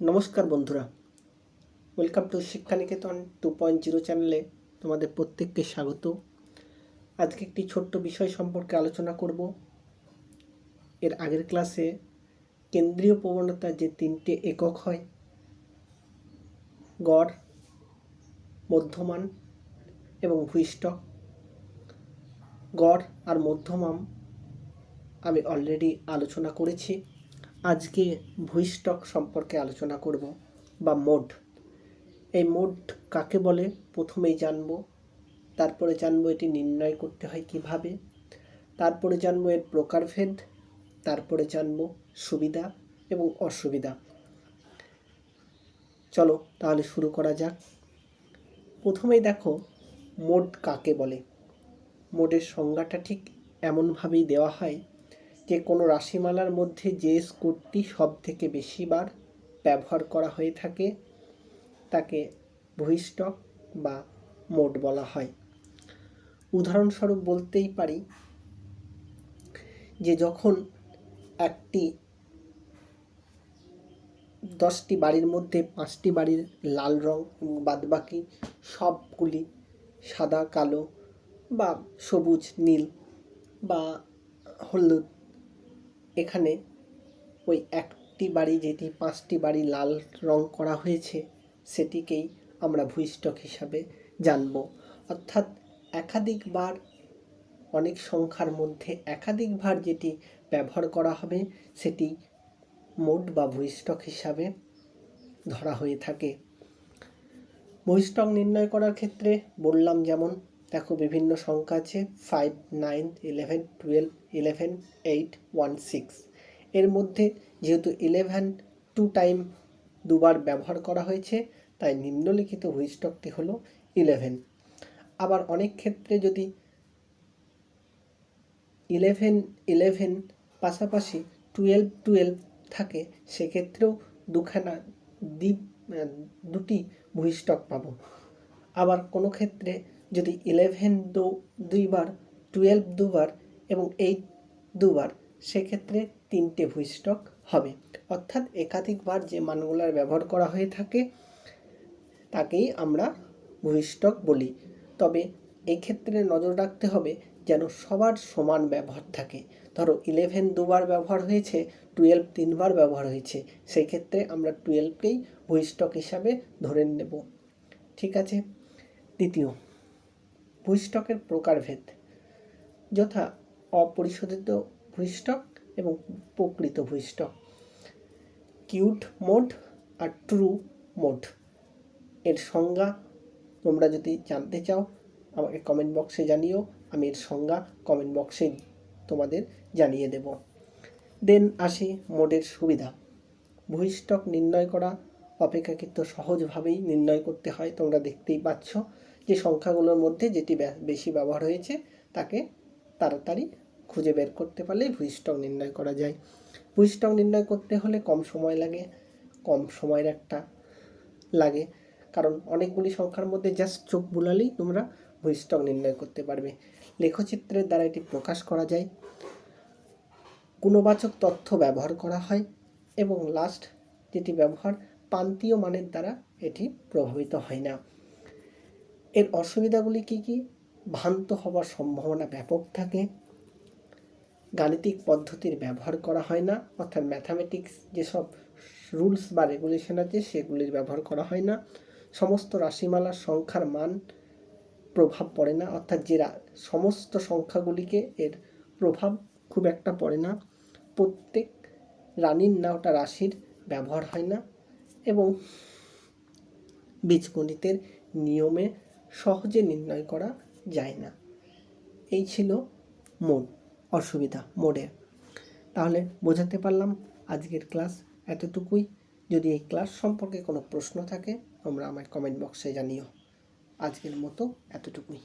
নমস্কার বন্ধুরা। Welcome to Shikshaniketan two point zero চ্যানেলে তোমাদের প্রত্যেককে স্বাগত। আজকে একটি ছোট্ট বিষয় সম্পর্কে আলোচনা করব। এর আগের ক্লাসে কেন্দ্রীয় প্রবণতা যে তিনটে একক হয়, গড়, মধ্যমান এবং ভূইষ্ঠক গড় আর মধ্যমান আমি অলরেডি আলোচনা করেছি। আজকে ভূইষ্ঠক সম্পর্কে আলোচনা করব, বা মোড এই মোড কাকে বলে? প্রথমেই জানব। তারপরে জানব এটি নির্ণয় করতে হয় কীভাবে। তারপরে জানব এর প্রকারভেদ। তারপরে জানব সুবিধা এবং অসুবিধা। চলো তাহলে শুরু করা যাক। প্রথমেই দেখো মোড কাকে বলে? মোডের সংজ্ঞাটা ঠিক এমনভাবেই দেওয়া হয় যে কোনো রাশিমালার মধ্যে যে স্কোরটি সব থেকে বেশিবার ব্যবহার করা হয়ে থাকে, তাকে ভূইষ্ঠক বা মোড বলা হয়। উদাহরণস্বরূপ বলতেই পারি যে যখন একটি দশটি বাড়ির মধ্যে পাঁচটি বাড়ির লাল রং বাদবাকি সবগুলি সাদা, কালো বা সবুজ, নীল বা হলুদ এখানে ওই একটি বাড়ি যেটি পাঁচটি বাড়ি লাল রং করা হয়েছে, সেটিকেই আমরা ভূইষ্ঠক হিসাবে জানব। অর্থাৎ একাধিকবার, অনেক সংখ্যার মধ্যে একাধিকবার যেটি ব্যবহার করা হবে, সেটি মোট বা ভূইষ্ঠক হিসাবে ধরা হয়ে থাকে। ভূইষ্ঠক নির্ণয় করার ক্ষেত্রে বললাম যেমন দেখো, বিভিন্ন সংখ্যা আছে five nine eleven twelve eleven eight one six এর মধ্যে যেহেতু ইলেভেন টু টাইম দুবার ব্যবহার করা হয়েছে, তাই নিম্নলিখিত হুইস্টকটি হলো ইলেভেন আবার অনেক ক্ষেত্রে যদি ইলেভেন ইলেভেন পাশাপাশি টুয়েলভ টুয়েলভ থাকে, সেক্ষেত্রেও দুখানা দ্বীপ দুটি ভূইষ্ঠক পাবো। আবার কোনো ক্ষেত্রে যদি ইলেভেন দু, দুইবার টুয়েলভ দুবার এবং এইট দুবার, সেক্ষেত্রে তিনটে ভূইষ্ঠক হবে। অর্থাৎ একাধিকবার যে মানগুলার ব্যবহার করা হয়ে থাকে, তাকেই আমরা ভূইষ্ঠক বলি। তবে এই ক্ষেত্রে নজর রাখতে হবে যেন সবার সমান ব্যবহার থাকে। ধরো ইলেভেন দুবার ব্যবহার হয়েছে টুয়েলভ তিনবার ব্যবহার হয়েছে সেই ক্ষেত্রে আমরা টুয়েলভকেই ভূইষ্ঠক হিসাবে ধরে নেব। ঠিক আছে? দ্বিতীয় ভূইষ্ঠকের প্রকারভেদ, যথা অপরিশোধিত ভূইষ্ঠক এবং প্রকৃত ভূইষ্ঠক কিউট মোড আর ট্রু মোড। এর সংজ্ঞা তোমরা যদি জানতে চাও, আমাকে কমেন্ট বক্সে জানিও, আমি এর সংজ্ঞা কমেন্ট বক্সে তোমাদের জানিয়ে দেব। দেন আসি মোডের সুবিধা। ভূইষ্ঠক নির্ণয় করা অপেক্ষাকৃত সহজভাবেই নির্ণয় করতে হয়, তোমরা দেখতেই পাচ্ছ। যে সংখ্যাগুলোর মধ্যে যেটি বেশি ব্যবহার হয়েছে, তাকে তাড়াতাড়ি খুঁজে বের করতে পারলেই ভূইষ্ঠক নির্ণয় করা যায়। ভূইষ্ঠক নির্ণয় করতে হলে কম সময় লাগে, কম সময়ের একটা লাগে। কারণ অনেকগুলি সংখ্যার মধ্যে জাস্ট চোখ বুলালেই তোমরা ভূইষ্ঠক নির্ণয় করতে পারবে। লেখচিত্রের দ্বারা এটি প্রকাশ করা যায়। গুণবাচক তথ্য ব্যবহার করা হয় এবং লাস্ট যেটি ব্যবহার, প্রান্তীয় মানের দ্বারা এটি প্রভাবিত হয় না। এর অসুবিধাগুলি কি কি? ভ্রান্ত হওয়ার সম্ভাবনা ব্যাপক থাকে। গাণিতিক পদ্ধতির ব্যবহার করা হয় না, অর্থাৎ ম্যাথামেটিক্স যেসব রুলস বা রেগুলেশন আছে সেগুলির ব্যবহার করা হয় না। সমস্ত রাশিমালার সংখ্যার মান প্রভাব পড়ে না, অর্থাৎ যে সমস্ত সংখ্যাগুলিকে এর প্রভাব খুব একটা পড়ে না। প্রত্যেক রানীর নাওটা রাশির ব্যবহার হয় না এবং বীজগণিতের নিয়মে সহজে নির্ণয় করা যায় না। এই ছিল মোড অসুবিধা মোডের তাহলে বোঝাতে পারলাম আজকের ক্লাস এতটুকুই। যদি এই ক্লাস সম্পর্কে কোনো প্রশ্ন থাকে, তোমরা আমার কমেন্ট বক্সে জানিও। আজকের মতো এতটুকুই।